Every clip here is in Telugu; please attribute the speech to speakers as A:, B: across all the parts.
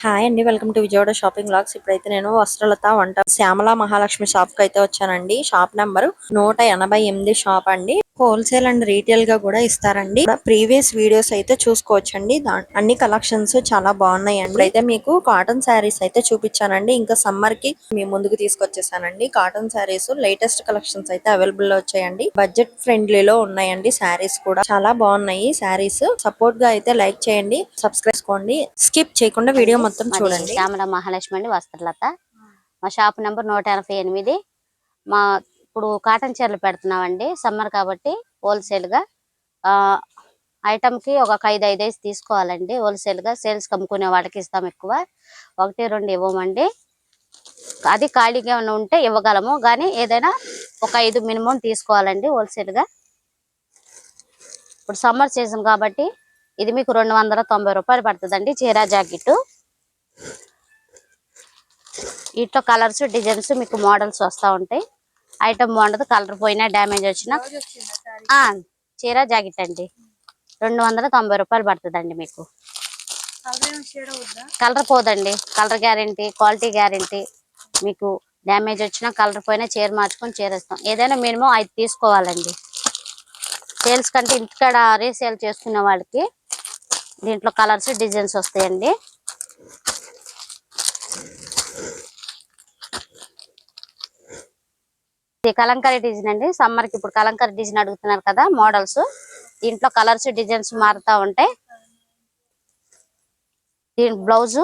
A: హాయ్ అండి welcome to Vijayawada shopping logs ఇప్పుడైతే నేను వస్త్రలత వంట శ్యామల మహాలక్ష్మి షాప్కి అయితే వచ్చానండి. షాప్ నెంబర్ నూట ఎనభై ఎనిమిది షాప్ అండి. హోల్సేల్ అండ్ రీటైల్గా కూడా ఇస్తారండి. ప్రీవియస్ వీడియోస్ అయితే చూసుకోవచ్చండి. అన్ని కలెక్షన్స్ చాలా బాగున్నాయండి. ఇప్పుడైతే మీకు కాటన్ శారీస్ అయితే చూపించానండి. ఇంకా సమ్మర్కి మీ ముందుకు తీసుకొచ్చేసానండి. కాటన్ శారీస్ లేటెస్ట్ కలెక్షన్స్ అయితే అవైలబుల్లో వచ్చాయండి. బడ్జెట్ ఫ్రెండ్లీలో ఉన్నాయండి శారీస్ కూడా. చాలా బాగున్నాయి శారీస్ సపోర్ట్గా అయితే లైక్ చేయండి. సబ్స్క్రైబ్ చేసుకోండి. స్కిప్ చేయకుండా వీడియో మొత్తం చూడండి.
B: మహాలక్ష్మి అండి వస్త్రలత. మా షాప్ నెంబర్ నూట ఎనభై ఎనిమిది. మా ఇప్పుడు కాటన్ చీరలు పెడుతున్నామండి. సమ్మర్ కాబట్టి హోల్సేల్గా ఐటమ్కి ఒక ఐదు ఐదు ఐదు తీసుకోవాలండి. హోల్సేల్గా సేల్స్కి సేల్స్ కమ్ముకునే వాళ్ళకి ఇస్తాం ఎక్కువ. ఒకటి రెండు ఇవ్వమండి. అది ఖాళీగా ఏమైనా ఉంటే ఇవ్వగలము. కానీ ఏదైనా ఒక ఐదు మినిమం తీసుకోవాలండి హోల్సేల్గా ఇప్పుడు సమ్మర్ సీజన్ కాబట్టి ఇది మీకు రెండు వందల తొంభై రూపాయలు పడుతుందండి చీర జాకెట్. వీటిలో కలర్స్ డిజైన్స్ మీకు మోడల్స్ వస్తూ ఉంటాయి. ఐటమ్ బాగుండదు కలర్ పోయినా డ్యామేజ్ వచ్చినా. చీర జాకెట్ అండి. రెండు వందల తొంభై రూపాయలు పడుతుందండి మీకు. కలర్ పోదండి. Colour guarantee quality guarantee. మీకు డ్యామేజ్ వచ్చినా కలర్ పోయినా చీర మార్చుకొని చీర ఇస్తాం. ఏదైనా మినిమం ఐదు తీసుకోవాలండి. సేల్స్ కంటే ఇంటికాడ రీసేల్ చేసుకునే వాళ్ళకి దీంట్లో కలర్స్ డిజైన్స్ వస్తాయండి. ఇది కలంకారీ డిజైన్ అండి. సమ్మర్కి ఇప్పుడు కలంకారీ డిజైన్ అడుగుతున్నారు కదా మోడల్స్. దీంట్లో కలర్స్ డిజైన్స్ మారుతా ఉంటాయి దీని బ్లౌజ్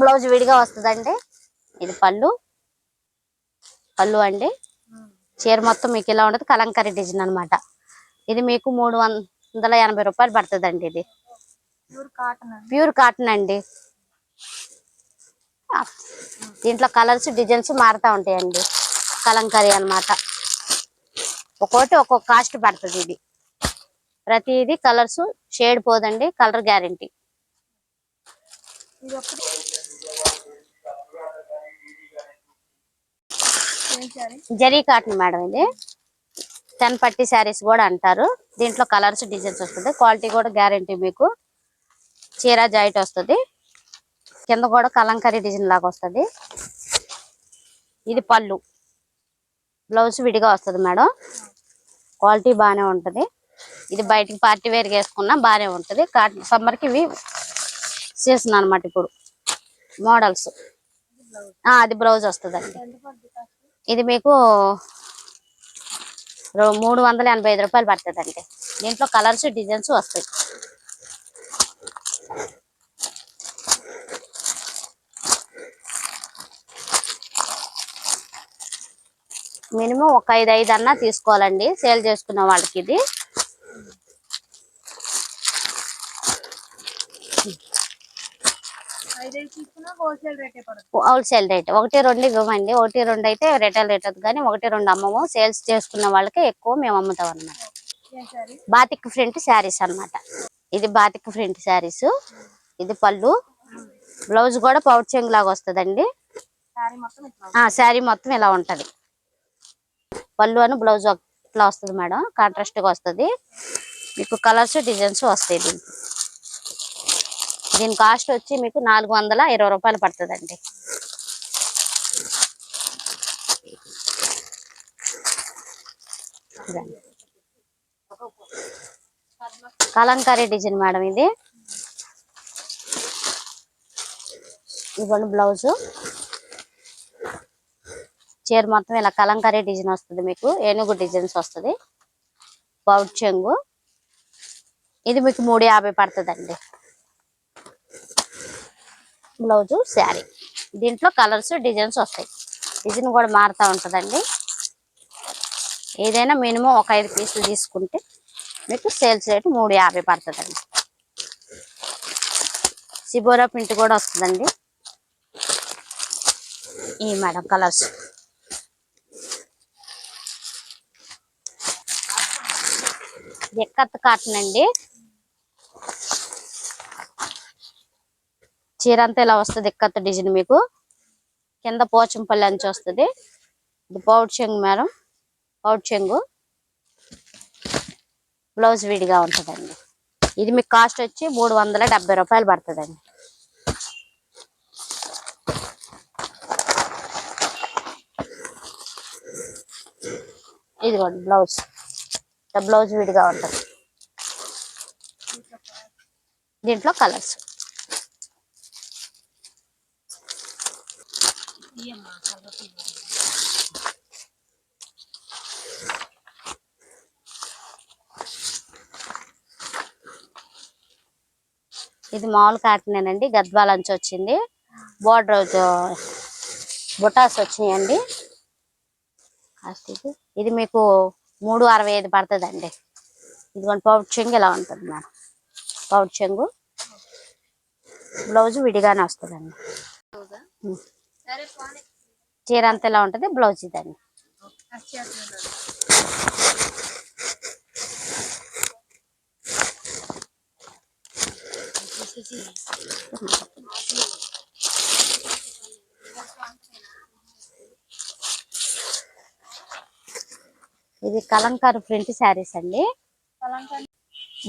B: బ్లౌజ్ విడిగా వస్తుందండి. ఇది పళ్ళు. పళ్ళు అండి. చీర మొత్తం మీకు ఇలా ఉండదు కలంకారీ డిజైన్ అన్నమాట. ఇది మీకు మూడు వందల ఎనభై రూపాయలు పడుతుందండి ఇది. ప్యూర్ కాటన్ అండి. దీంట్లో కలర్స్ డిజైన్స్ మారుతా ఉంటాయండి. కలంకారీ అన్నమాట. ఒక్కోటి ఒక్కొక్క కాస్ట్ పడుతుంది ఇది. ప్రతిది కలర్స్ షేడ్ పోదండి colour guarantee. Zari cotton madam ఇది. టెన్ పట్టి శారీస్ కూడా అంటారు. దీంట్లో కలర్స్ డిజైన్స్ వస్తుంది. క్వాలిటీ కూడా గ్యారంటీ మీకు. చీర జాయిట్ వస్తుంది. కింద కూడా కలంకారీ డిజైన్ లాగా వస్తుంది. ఇది పళ్ళు. బ్లౌజ్ విడిగా వస్తుంది మేడం. క్వాలిటీ బాగానే ఉంటుంది. ఇది బయటికి పార్టీ వేర్ వేసుకున్నా బాగానే ఉంటుంది. కాటన్ సమ్మర్కి ఇవి సీజన్ అనమాట ఇప్పుడు. మోడల్స్. అది బ్లౌజ్ వస్తుందండి. ఇది మీకు రో- మూడు వందల ఎనభై ఐదు రూపాయలు పడుతుందండి. దీంట్లో కలర్స్ డిజైన్స్ వస్తాయి. మినిమం ఒక ఐదు ఐదు అన్నా తీసుకోవాలండి. సేల్ చేసుకున్న వాళ్ళకి ఇది హోల్సేల్ రేట్ ఒకటి రెండు ఇవ్వమండి. ఒకటి రెండు అయితే రిటైల్ రేట్ కానీ ఒకటి రెండు అమ్మము. సేల్స్ చేసుకున్న వాళ్ళకి ఎక్కువ మేము అమ్ముతాం అన్నమాట. బాతిక్ ప్రింట్ శారీస్ అన్నమాట. ఇది బాతిక్ ప్రింట్ శారీస్. ఇది పళ్ళు. బ్లౌజ్ కూడా పౌచ్ చెంగు లాగా వస్తుందండి శారీ మొత్తం ఇలా ఉంటది. పళ్ళు అని బ్లౌజ్ ఇట్లా వస్తుంది మేడం కాంట్రాస్ట్గా వస్తుంది. మీకు కలర్స్ డిజైన్స్ వస్తాయి దీనికి. దీని కాస్ట్ వచ్చి మీకు నాలుగు వందల ఇరవై రూపాయలు పడుతుందండి. కలంకారీ డిజైన్ మేడం ఇది. ఇవ్వండి బ్లౌజ్. చీర మొత్తం ఇలా కలంకారీ డిజైన్ వస్తుంది మీకు ఏనుగు డిజైన్స్ వస్తుంది. పౌట్ చెంగు. ఇది మీకు మూడు యాభై పడుతుందండి. బ్లౌజు శారీ. దీంట్లో కలర్స్ డిజైన్స్ వస్తాయి. డిజైన్ కూడా మారుతూ ఉంటుందండి. ఏదైనా మినిమం ఒక ఐదు పీసులు తీసుకుంటే మీకు సేల్స్ రేటు మూడు యాభై పడుతుందండి. సిబోరా ప్రింట్ కూడా వస్తుందండి. ఈ మేడం కలర్స్. దిక్కత్ కాటన్ అండి. చీర అంతా ఇలా వస్తుంది ఇక్కత్ డిజైన్ మీకు. కింద పోచంపల్లి అంచి వస్తుంది. ఇది పౌడ్ చెంగు మేడం. పౌడ్ చెంగు. బ్లౌజ్ విడిగా ఉంటుందండి. ఇది మీకు కాస్ట్ వచ్చి మూడు వందల డెబ్బై రూపాయలు పడుతుందండి. ఇదిగోండి బ్లౌజ్. బ్లౌజ్ విడిగా ఉంటుంది. దీంట్లో కలర్స్. ఇది మామూలు కాటనేనండి గద్వాల నుంచి వచ్చింది. బోర్డర్ బుటాస్ వచ్చినాయండి. ఇది మీకు మూడు అరవై ఐదు పడుతుందండి. ఇదిగోండి పౌడ్ చెంగు ఇలా ఉంటుంది మేడం? పౌడ్ చెంగు. బ్లౌజ్ విడిగానే వస్తుందండి. చీర అంతా ఇలా ఉంటుంది? బ్లౌజ్ ఇదండి. ఇది కలంకారు ప్రింట్ శారీస్ అండి.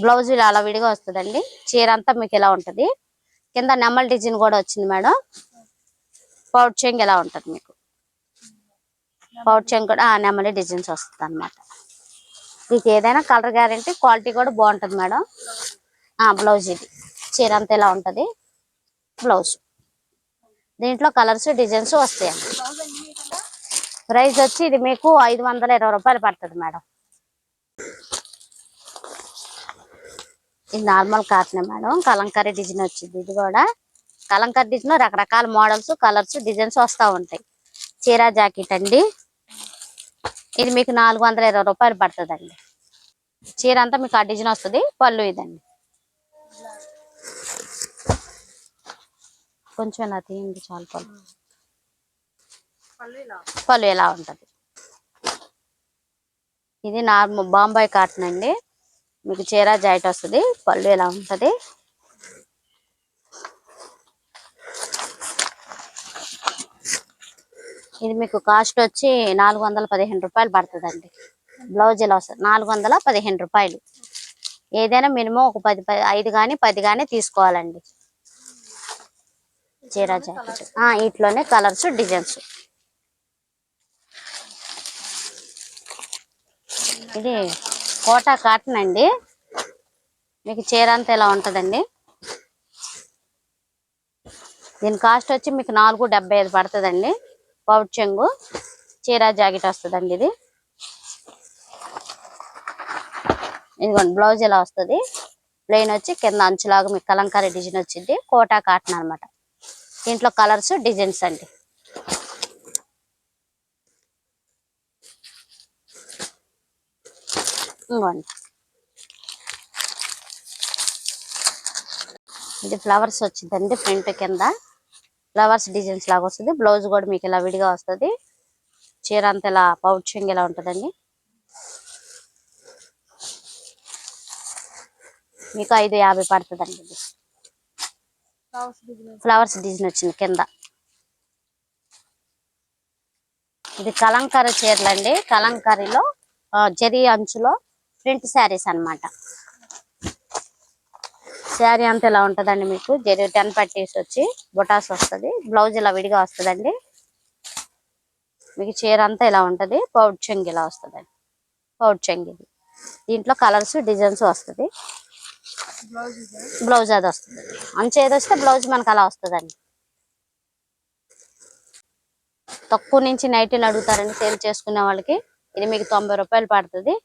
B: బ్లౌజ్ ఇలా అలా విడిగా వస్తుందండి. చీర అంతా మీకు ఇలా ఉంటది? కింద నెమ్మల్ డిజైన్ కూడా వచ్చింది మేడం. పౌడ్ చెంగ్ ఎలా ఉంటది మీకు? పౌడ్ చెంగ్ కూడా ఆ నెమ్మలి డిజైన్స్ వస్తుంది అనమాట మీకు ఏదైనా కలర్ గ్యారంటీ క్వాలిటీ కూడా బాగుంటుంది మేడం. ఆ బ్లౌజ్ ఇది. చీర అంతా ఇలా ఉంటది? బ్లౌజ్. దీంట్లో కలర్స్ డిజైన్స్ వస్తాయండి. ప్రైస్ వచ్చి ఇది మీకు ఐదు వందల ఇరవై రూపాయలు పడుతుంది మేడం. ఇది నార్మల్ కాటనే మేడం. కలంకారీ డిజైన్ వచ్చింది ఇది కూడా. కలంకారీ డిజైన్ రకరకాల మోడల్స్ కలర్స్ డిజైన్స్ వస్తూ ఉంటాయి. చీర జాకెట్ అండి. ఇది మీకు నాలుగు వందల ఇరవై రూపాయలు పడుతుందండి. చీర అంతా మీకు ఆ డిజైన్ వస్తుంది. పళ్ళు ఇదండి. కొంచెం ఇలా తీయండి చాలు పళ్ళు. పళ్ళు ఎలా ఉంటది. ఇది నార్మల్ బాంబాయి కాటన్ అండి. మీకు చీర జాయిట్ వస్తుంది. పళ్ళు ఎలా ఉంటది. ఇది మీకు కాస్ట్ వచ్చి నాలుగు వందల పదిహేను రూపాయలు పడుతుందండి. బ్లౌజ్ ఇలా వస్తుంది? నాలుగు వందల పదిహేను రూపాయలు. ఏదైనా మినిమం ఒక పది పది ఐదు కానీ పది కానీ తీసుకోవాలండి. చీర జాకెట్. ఆ, కలర్స్ డిజైన్స్. ఇది కోటా కాటన్ అండి. మీకు చీర అంతా ఎలా ఉంటుందండి? దీని కాస్ట్ వచ్చి మీకు నాలుగు డెబ్బై ఐదు పడుతుందండి. పౌచ్ చెంగు చీర జాకెట్ వస్తుందండి ఇది. ఇదిగోండి బ్లౌజ్ ఎలా వస్తుంది? ప్లెయిన్ వచ్చి కింద అంచులాగా మీకు కలంకారీ డిజైన్ వచ్చింది. కోటా కాటన్ అన్నమాట. దీంట్లో కలర్స్ డిజైన్స్ అండి. ఇంకోండి ఇది ఫ్లవర్స్ వచ్చిందండి ప్రింట్ కింద. ఫ్లవర్స్ డిజైన్స్ లాగా వస్తుంది. బ్లౌజ్ కూడా మీకు ఇలా విడిగా వస్తుంది. చీర అంతా ఇలా పౌచింగ్ ఇలా ఉంటుందండి. మీకు ఐదు యాభై పడుతుందండి ఇది. ఫ్లవర్స్ డిజైన్ వచ్చింది కింద. ఇది కలంకారీ చీరలు అండి కలంకారీలో జరీ అంచులో ప్రింట్ శారీస్ అన్నమాట. శారీ అంత ఇలా ఉంటదండి మీకు? జరి టెన్ పట్టీస్ వచ్చి బొటాస్ వస్తది. బ్లౌజ్ ఇలా విడిగా వస్తదండి. మీకు చీర అంతా ఇలా ఉంటది? పౌడ్ చెంగ్ ఇలా వస్తదండి. పౌడ్ చెంగిది ఇది. దీంట్లో కలర్స్ డిజైన్స్ వస్తది. బ్లౌజ్ అది వస్తుంది. అంచు ఏది వస్తే బ్లౌజ్ మనకు అలా వస్తుందండి. తక్కువ నుంచి నైటీలు అడుగుతారండి సేల్ చేసుకునే వాళ్ళకి. ఇది మీకు తొంభై రూపాయలు పడుతుంది.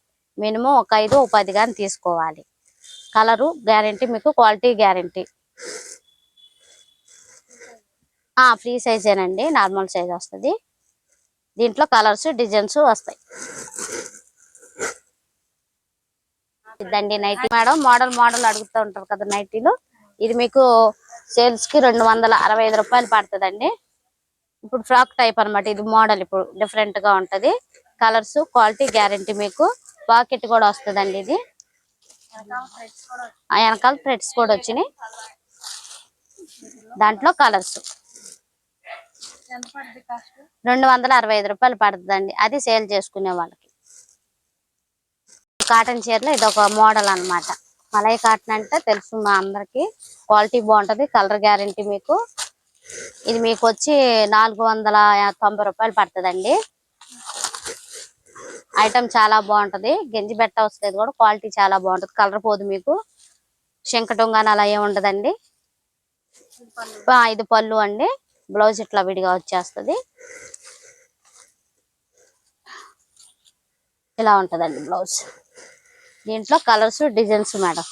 B: మినిమం ఒక ఐదు ఒక పది కానీ తీసుకోవాలి. కలరు గ్యారంటీ మీకు క్వాలిటీ గ్యారంటీ. ఫ్రీ సైజేనండి నార్మల్ సైజ్ వస్తుంది. దీంట్లో కలర్స్ డిజైన్స్ వస్తాయి. ఇదండి నైటీ. మేడం మోడల్ మోడల్ అడుగుతూ ఉంటారు కదా నైటీలు. ఇది మీకు సేల్స్కి రెండు వందల అరవై ఐదు రూపాయలు పడుతుందండి. ఇప్పుడు ఫ్రాక్ టైప్ అన్నమాట ఇది మోడల్. ఇప్పుడు డిఫరెంట్గా ఉంటది. కలర్స్ క్వాలిటీ గ్యారంటీ మీకు. పాకెట్ కూడా వస్తుందండి ఇది. ఆ వెనకాల థ్రెడ్స్ కూడా వచ్చినాయి. దాంట్లో కలర్స్. రెండు వందల అరవై ఐదు రూపాయలు పడుతుందండి. అది సేల్ చేసుకునే వాళ్ళకి. కాటన్ చీరలో ఇది ఒక మోడల్ అన్నమాట. మలై కాటన్ అంటే తెలుసు మా అందరికి. క్వాలిటీ బాగుంటది కలర్ గ్యారంటీ మీకు. ఇది మీకు వచ్చి నాలుగు వందల తొంభై రూపాయలు పడుతుందండి. ఐటమ్ చాలా బాగుంటది. గంజి బెట్ట వస్తుంది కూడా క్వాలిటీ చాలా బాగుంటది. కలర్ పోదు మీకు. శంకటొంగాన అలా ఏమి ఉండదండి. పళ్ళు అండి. బ్లౌజ్ ఇట్లా విడిగా వచ్చేస్తది. ఇలా ఉంటదండి బ్లౌజ్. దీంట్లో కలర్స్ డిజైన్స్ మేడం.